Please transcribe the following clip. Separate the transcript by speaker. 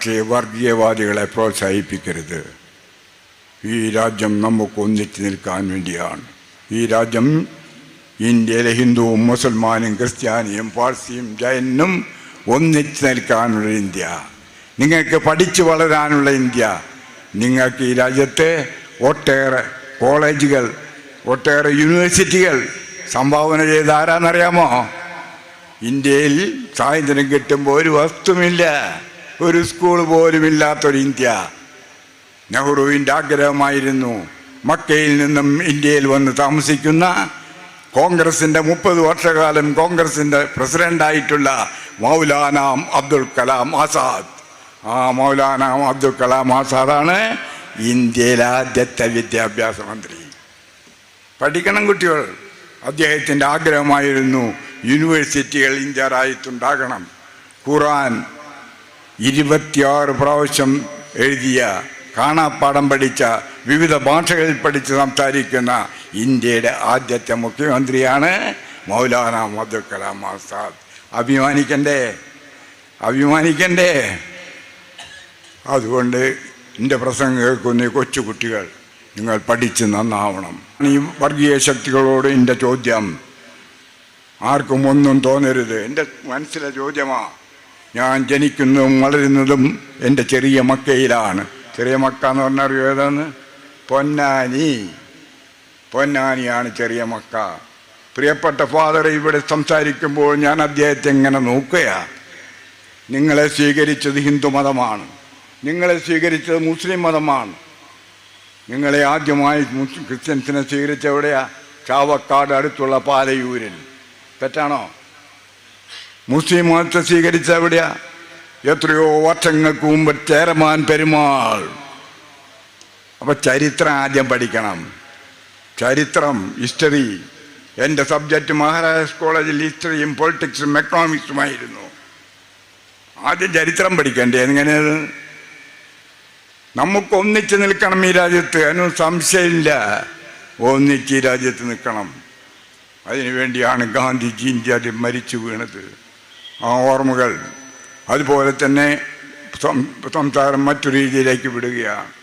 Speaker 1: പക്ഷേ വർഗീയവാദികളെ പ്രോത്സാഹിപ്പിക്കരുത്. ഈ രാജ്യം നമുക്ക് ഒന്നിച്ചു നിൽക്കാൻ വേണ്ടിയാണ്. ഈ രാജ്യം ഇന്ത്യയിലെ ഹിന്ദുവും മുസൽമാനും ക്രിസ്ത്യാനിയും പാർസിയും ജൈനും ഒന്നിച്ചു നിൽക്കാനുള്ള ഇന്ത്യ. നിങ്ങൾക്ക് പഠിച്ചു വളരാനുള്ള ഇന്ത്യ. നിങ്ങൾക്ക് ഈ രാജ്യത്തെ ഒട്ടേറെ കോളേജുകൾ ഒട്ടേറെ യൂണിവേഴ്സിറ്റികൾ സംഭാവന ചെയ്ത ആരാന്നറിയാമോ? ഇന്ത്യയിൽ സ്വാതന്ത്ര്യം കിട്ടുമ്പോൾ ഒരു വസ്തുമില്ല. ഒരു സ്കൂൾ പോലും ഇല്ലാത്തൊരു ഇന്ത്യ. നെഹ്റുവിന്റെ ആഗ്രഹമായിരുന്നു മക്കയിൽ നിന്നും ഇന്ത്യയിൽ വന്ന് താമസിക്കുന്ന കോൺഗ്രസിന്റെ മുപ്പത് വർഷകാലം കോൺഗ്രസിന്റെ പ്രസിഡന്റായിട്ടുള്ള മൗലാന അബ്ദുൽ കലാം ആസാദ്. ആ മൗലാന അബ്ദുൽ കലാം ആസാദാണ് ഇന്ത്യയിലെ ആദ്യത്തെ വിദ്യാഭ്യാസ മന്ത്രി. പഠിക്കണം കുട്ടികൾ. അദ്ദേഹത്തിന്റെ ആഗ്രഹമായിരുന്നു യൂണിവേഴ്സിറ്റികൾ ഇന്ത്യ രാജ്യത്തുണ്ടാകണം. ഖുറാൻ ഇരുപത്തിയാറ് പ്രാവശ്യം എഴുതിയ കാണാപ്പാടം പഠിച്ച വിവിധ ഭാഷകളിൽ പഠിച്ച് സംസാരിക്കുന്ന ഇന്ത്യയുടെ ആദ്യത്തെ മുഖ്യമന്ത്രിയാണ് മൗലാന അബ്ദുൽ കലാം ആസാദ്. അഭിമാനിക്കണ്ടേ? അഭിമാനിക്കണ്ടേ? അതുകൊണ്ട് എന്റെ പ്രസംഗം കേൾക്കുന്ന കൊച്ചുകുട്ടികൾ നിങ്ങൾ പഠിച്ച് നന്നാവണം. ഈ വർഗീയ ശക്തികളോട് എന്റെ ചോദ്യം ആർക്കും ഒന്നും തോന്നരുത്. എന്റെ മനസ്സിലെ ചോദ്യമാ ഞാൻ ജനിക്കുന്നതും വളരുന്നതും എന്റെ ചെറിയ മക്കയിലാണ്. ചെറിയ മക്ക എന്ന് പറഞ്ഞാൽ അറിയോ ഏതാണ്? പൊന്നാനി. പൊന്നാനിയാണ് ചെറിയ മക്ക. പ്രിയപ്പെട്ട ഫാദർ ഇവിടെ സംസാരിക്കുമ്പോൾ ഞാൻ അദ്ദേഹത്തെ എങ്ങനെ നോക്കുകയാ. നിങ്ങളെ സ്വീകരിച്ചത് ഹിന്ദു മതമാണ്. നിങ്ങളെ സ്വീകരിച്ചത് മുസ്ലിം മതമാണ്. നിങ്ങളെ ആദ്യമായി ക്രിസ്ത്യൻസിനെ സ്വീകരിച്ച എവിടെയാ? ചാവക്കാട് അടുത്തുള്ള പാലയൂരിൽ. തെറ്റാണോ? മുസ്ലിം മതത്തെ സ്വീകരിച്ച എവിടെയാ എത്രയോ വർഷങ്ങൾക്ക് മുമ്പ് ചേരമാൻ പെരുമാൾ. അപ്പൊ ചരിത്രം ആദ്യം പഠിക്കണം. ചരിത്രം ഹിസ്റ്ററി. എന്റെ സബ്ജക്റ്റ് മഹാരാജാസ് കോളേജിൽ ഹിസ്റ്ററിയും പൊളിറ്റിക്സും എക്കണോമിക്സുമായിരുന്നു. ആദ്യം ചരിത്രം പഠിക്കണ്ടേ എങ്ങനെയത്? നമുക്ക് ഒന്നിച്ച് നിൽക്കണം ഈ രാജ്യത്ത് അതിനൊന്നും സംശയമില്ല. ഒന്നിച്ച് ഈ രാജ്യത്ത് നിൽക്കണം. അതിനുവേണ്ടിയാണ് ഗാന്ധിജി ഇന്ത്യ മരിച്ചു വീണത്. ആ ഓർമ്മകൾ. അതുപോലെ തന്നെ സംസാരം മറ്റു രീതിയിലേക്ക് വിടുകയാണ്.